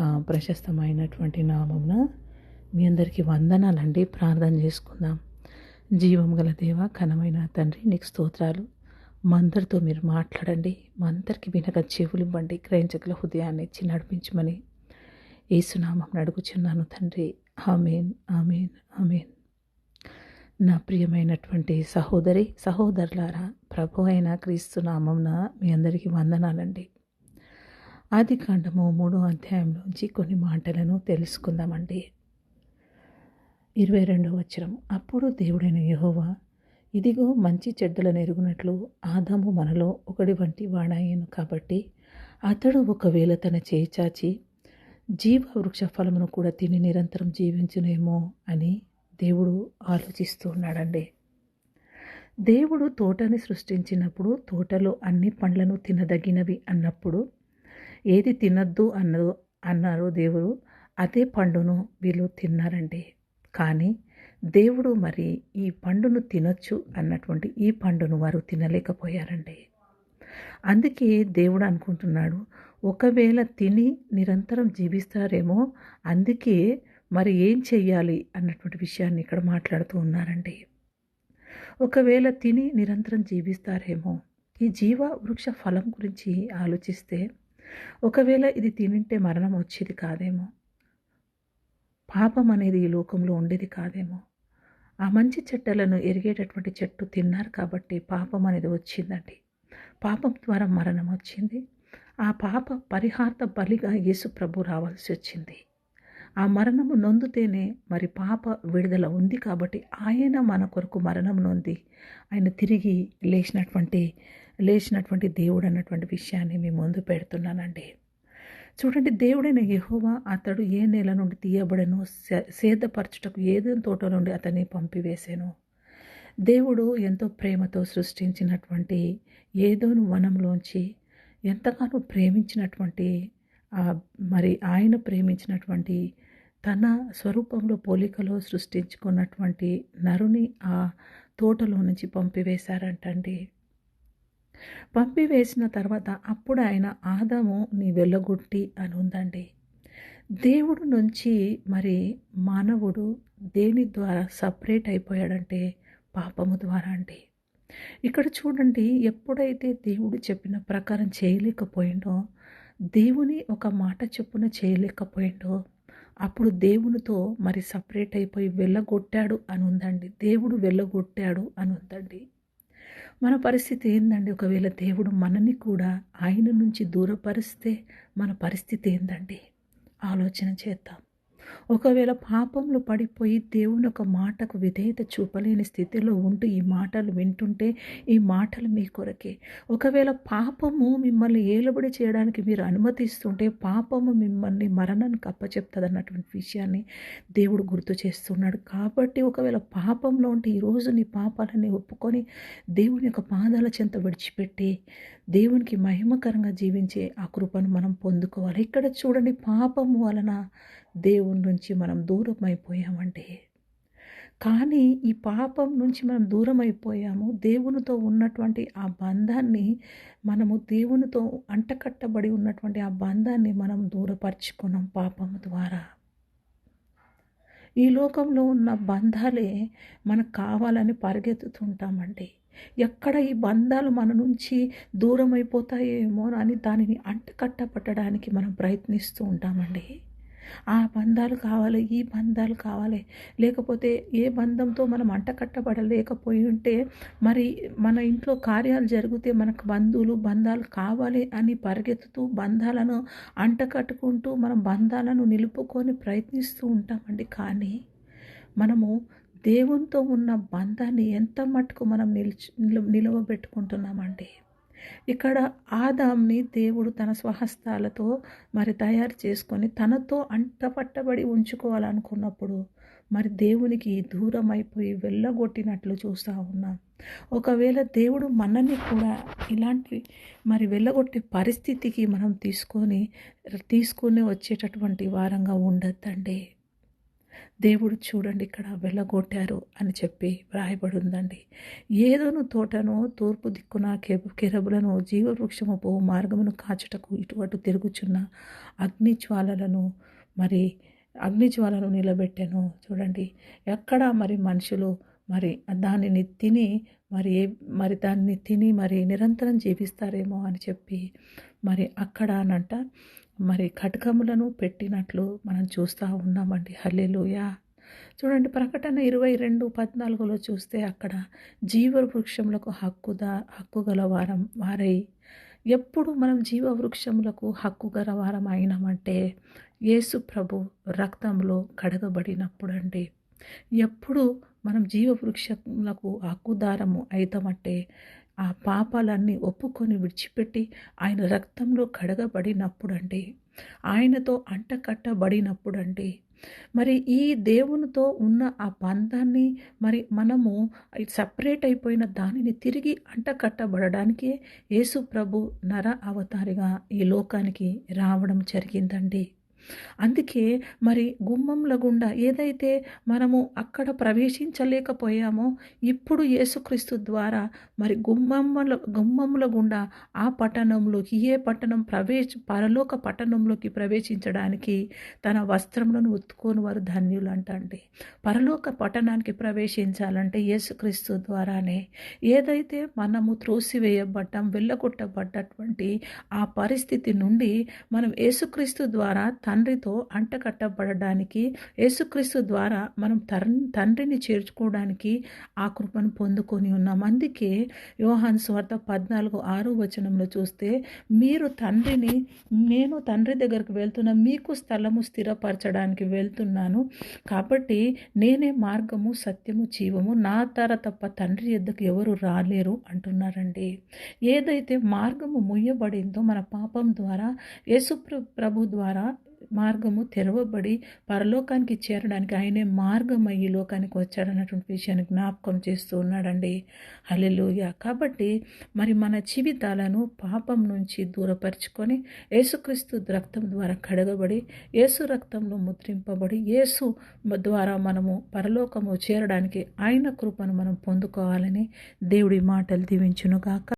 ప్రశస్తమైనటువంటి నామమున మీ అందరికీ వందనాలండి. ప్రార్థన చేసుకుందాం. జీవం గల దేవ ఘనమైన తండ్రి నీకు స్తోత్రాలు. మా అందరితో మీరు మాట్లాడండి. మా అందరికీ వినక చెవులు ఇవ్వండి గ్రహించగల హృదయాన్ని ఇచ్చి నడిపించమని ఏసునామం అడుగుచున్నాను తండ్రి. Amen amen amen. నా ప్రియమైనటువంటి సహోదరి సహోదరులారా ప్రభు అయిన క్రీస్తు నామంన మీ అందరికీ వందనాలండి. ఆది కాండము మూడో అధ్యాయంలోంచి కొన్ని మాటలను తెలుసుకుందామండి. ఇరవై రెండవ వచ్చరం అప్పుడు దేవుడైన యహోవా ఇదిగో మంచి చెడ్డలను ఎరుగునట్లు ఆదాము మనలో ఒకడి వంటి వాడాయను కాబట్టి అతడు ఒకవేళ తన చేయి చాచి జీవ వృక్ష ఫలమును కూడా తిని నిరంతరం జీవించునేమో అని దేవుడు ఆలోచిస్తూ ఉన్నాడండి. దేవుడు తోటని సృష్టించినప్పుడు తోటలో అన్ని పండ్లను తినదగినవి అన్నప్పుడు ఏది తినద్దు అన్నదో అన్నారో దేవుడు అదే పండును వీళ్ళు తిన్నారండి కానీ దేవుడు మరి ఈ పండును తినొచ్చు అన్నటువంటి ఈ పండును వారు తినలేకపోయారండి అందుకే దేవుడు అనుకుంటున్నాడు ఒకవేళ తిని నిరంతరం జీవిస్తారేమో అందుకే మరి ఏం చెయ్యాలి అన్నటువంటి విషయాన్ని ఇక్కడ మాట్లాడుతూ ఉన్నారండి ఒకవేళ తిని నిరంతరం జీవిస్తారేమో ఈ జీవ వృక్ష ఫలం గురించి ఆలోచిస్తే ఒకవేళ ఇది తినింటే మరణం వచ్చేది కాదేమో? పాపం అనేది ఈ లోకంలో ఉండేది కాదేమో? ఆ మంచి చెట్టలను ఎరిగేటటువంటి చెట్టు తిన్నారు కాబట్టి పాపం అనేది వచ్చిందండి. పాపం ద్వారా మరణం వచ్చింది. ఆ పాప పరిహార్త బలిగా యేసు ప్రభు రావాల్సి వచ్చింది. ఆ మరణము నొందితేనే మరి పాప విడుదల ఉంది కాబట్టి ఆయన మన కొరకు మరణం నొంది ఆయన తిరిగి లేచినటువంటి లేచినటువంటి దేవుడు అన్నటువంటి విషయాన్ని మీ ముందు పెడుతున్నానండి. చూడండి దేవుడైన యహోవా అతడు ఏ నేల నుండి తీయబడను సేదపరచుటకు ఏదో తోట నుండి అతన్ని పంపివేశాను దేవుడు ఎంతో ప్రేమతో సృష్టించినటువంటి ఏదోను వనంలోంచి ఎంతగానో ప్రేమించినటువంటి మరి ఆయన ప్రేమించినటువంటి తన స్వరూపంలో పోలికలో సృష్టించుకున్నటువంటి నరుని ఆ తోటలో నుంచి పంపివేశారంటండి. పంపివేసిన తర్వాత అప్పుడు ఆయన ఆదాము నీ వెళ్ళగొట్టి అని ఉందండి దేవుడు నుంచి మరి మానవుడు దేని ద్వారా సపరేట్ అయిపోయాడంటే పాపము ద్వారా అండి. ఇక్కడ చూడండి ఎప్పుడైతే దేవుడు చెప్పిన ప్రకారం చేయలేకపోయిండో దేవుని ఒక మాట చొప్పున చేయలేకపోయిండో అప్పుడు దేవునితో మరి సపరేట్ అయిపోయి వెళ్ళగొట్టాడు అని ఉందండి దేవుడు వెళ్ళగొట్టాడు అని ఉందండి మన పరిస్థితి ఏందండి? ఒకవేళ దేవుడు మనని కూడా ఆయన నుంచి దూరపరిస్తే మన పరిస్థితి ఏందండి? ఆలోచన చేద్దాం. ఒకవేళ పాపంలో పడిపోయి దేవుని ఒక మాటకు విధేయత చూపలేని స్థితిలో ఉంటూ ఈ మాటలు వింటుంటే ఈ మాటలు మీ కొరకే. ఒకవేళ పాపము మిమ్మల్ని ఏలుబడి చేయడానికి మీరు అనుమతిస్తుంటే పాపము మిమ్మల్ని మరణానికి అప్పచెప్తుంది అన్నటువంటి విషయాన్ని దేవుడు గుర్తు చేస్తున్నాడు. కాబట్టి ఒకవేళ పాపంలో ఉంటే ఈరోజు నీ పాపాలని ఒప్పుకొని దేవుని యొక్క పాదాల చెంత విడిచిపెట్టి దేవునికి మహిమకరంగా జీవించే ఆ కృపను మనం పొందుకోవాలి. ఇక్కడ చూడండి పాపము వలన దేవుని నుంచి మనం దూరం అయిపోయామండి కానీ ఈ పాపం నుంచి మనం దూరం అయిపోయాము దేవునితో ఉన్నటువంటి ఆ బంధాన్ని మనము దేవునితో అంటకట్టబడి ఉన్నటువంటి ఆ బంధాన్ని మనం దూరపరుచుకున్నాం పాపం ద్వారా. ఈ లోకంలో ఉన్న బంధాలే మనకు కావాలని పరిగెత్తుతుంటామండి. ఎక్కడ ఈ బంధాలు మన నుంచి దూరం అయిపోతాయేమో అని దానిని అంటకట్టబట్టడానికి మనం ప్రయత్నిస్తూ ఉంటామండి. ఆ బంధాలు కావాలి ఈ బంధాలు కావాలి. లేకపోతే ఏ బంధంతో మనం అంటకట్టబడలేకపోయి ఉంటే మరి మన ఇంట్లో కార్యాలు జరిగితే మనకు బంధువులు బంధాలు కావాలి అని పరిగెత్తుతూ బంధాలను అంటకట్టుకుంటూ మనం బంధాలను నిలుపుకొని ప్రయత్నిస్తూ ఉంటామండి. కానీ మనము దేవునితో ఉన్న బంధాన్ని ఎంత మటుకు మనం నిలిచి నిలవబెట్టుకుంటున్నామండి ఇక్కడ ఆదాంని దేవుడు తన స్వహస్తాలతో మరి తయారు చేసుకొని తనతో అంటపట్టబడి ఉంచుకోవాలనుకున్నప్పుడు మరి దేవునికి దూరం అయిపోయి వెళ్ళగొట్టినట్లు చూస్తూ ఉన్నాం. ఒకవేళ దేవుడు మనల్ని కూడా ఇలాంటి మరి వెళ్ళగొట్టే పరిస్థితికి మనం తీసుకొని తీసుకుని వచ్చేటటువంటి వారంగా ఉండొద్దండి. దేవుడు చూడండి ఇక్కడ వెళ్ళగొట్టారు అని చెప్పి వ్రాయబడి ఉందండి ఏదోను తోటను తూర్పు దిక్కున కెరబులను జీవవృక్షము పో మార్గమును కాచుటకు ఇటువంటి తిరుగుచున్న అగ్నిజ్వాలలను మరి అగ్నిజ్వాలను నిలబెట్టాను. చూడండి ఎక్కడ మరి మనుషులు మరి దానిని తిని మరి మరి దాన్ని తిని మరి నిరంతరం జీవిస్తారేమో అని చెప్పి మరి అక్కడ అనంట. మరి కటకములను పెట్టినట్లు మనం చూస్తూ ఉన్నామండి. హల్లెలూయా. చూడండి ప్రకటన ఇరవై రెండు పద్నాలుగులో చూస్తే అక్కడ జీవ వృక్షములకు హక్కుదా హక్కు గల వారం వారై ఎప్పుడు మనం జీవ వృక్షములకు హక్కు గల వారం అయినామంటే యేసు ప్రభు రక్తంలో కడగబడినప్పుడు అండి ఎప్పుడు మనం జీవ వృక్షములకు హక్కుదారము అవుతామంటే ఆ పాపాలన్నీ ఒప్పుకొని విడిచిపెట్టి ఆయన రక్తంలో కడగబడినప్పుడు అండి ఆయనతో అంటకట్టబడినప్పుడండి మరి ఈ దేవునితో ఉన్న ఆ బంధాన్ని మరి మనము సపరేట్ అయిపోయిన దానిని తిరిగి అంటకట్టబడడానికే యేసు ప్రభు నర అవతారిగా ఈ లోకానికి రావడం జరిగిందండి. అందుకే మరి గుమ్మంల గుండా ఏదైతే మనము అక్కడ ప్రవేశించలేకపోయామో ఇప్పుడు యేసుక్రీస్తు ద్వారా మరి గుమ్మముల గుమ్మముల గుండా ఆ పట్టణంలోకి ఏ పట్టణం ప్రవేశ పరలోక పట్టణంలోకి ప్రవేశించడానికి తన వస్త్రములను ఉత్తుకొని వారు ధన్యులు అంటండి పరలోక పట్టణానికి ప్రవేశించాలంటే యేసుక్రీస్తు ద్వారానే ఏదైతే మనము త్రోసివేయబడ్డం వెళ్ళగొట్టబడ్డటువంటి ఆ పరిస్థితి నుండి మనం యేసుక్రీస్తు ద్వారా తండ్రితో అంటకట్టబడడానికి యేసుక్రీస్తు ద్వారా మనం తండ్రిని చేర్చుకోవడానికి ఆ కృపను పొందుకొని ఉన్నాం. అందుకే యోహాన్ స్వార్థ పద్నాలుగు ఆరు వచనంలో చూస్తే మీరు తండ్రిని నేను తండ్రి దగ్గరకు వెళ్తున్నా మీకు స్థలము స్థిరపరచడానికి వెళ్తున్నాను. కాబట్టి నేనే మార్గము సత్యము జీవము. నా తర తప్ప తండ్రి ఎద్దకు ఎవరు రాలేరు అంటున్నారండి. ఏదైతే మార్గము ముయ్యబడిందో మన పాపం ద్వారా యేసు ప్రభు ద్వారా మార్గము తెరవబడి పరలోకానికి చేరడానికి ఆయనే మార్గం ఈ లోకానికి వచ్చాడన్నటువంటి విషయాన్ని జ్ఞాపకం చేస్తూ ఉన్నాడండి. హలెలుయ కాబట్టి మరి మన జీవితాలను పాపం నుంచి దూరపరుచుకొని యేసుక్రీస్తు రక్తం ద్వారా కడగబడి యేసు రక్తంలో ముద్రింపబడి యేసు ద్వారా మనము పరలోకము చేరడానికి ఆయన కృపను మనం పొందుకోవాలని దేవుడి మాటలు దీవించునుగాక.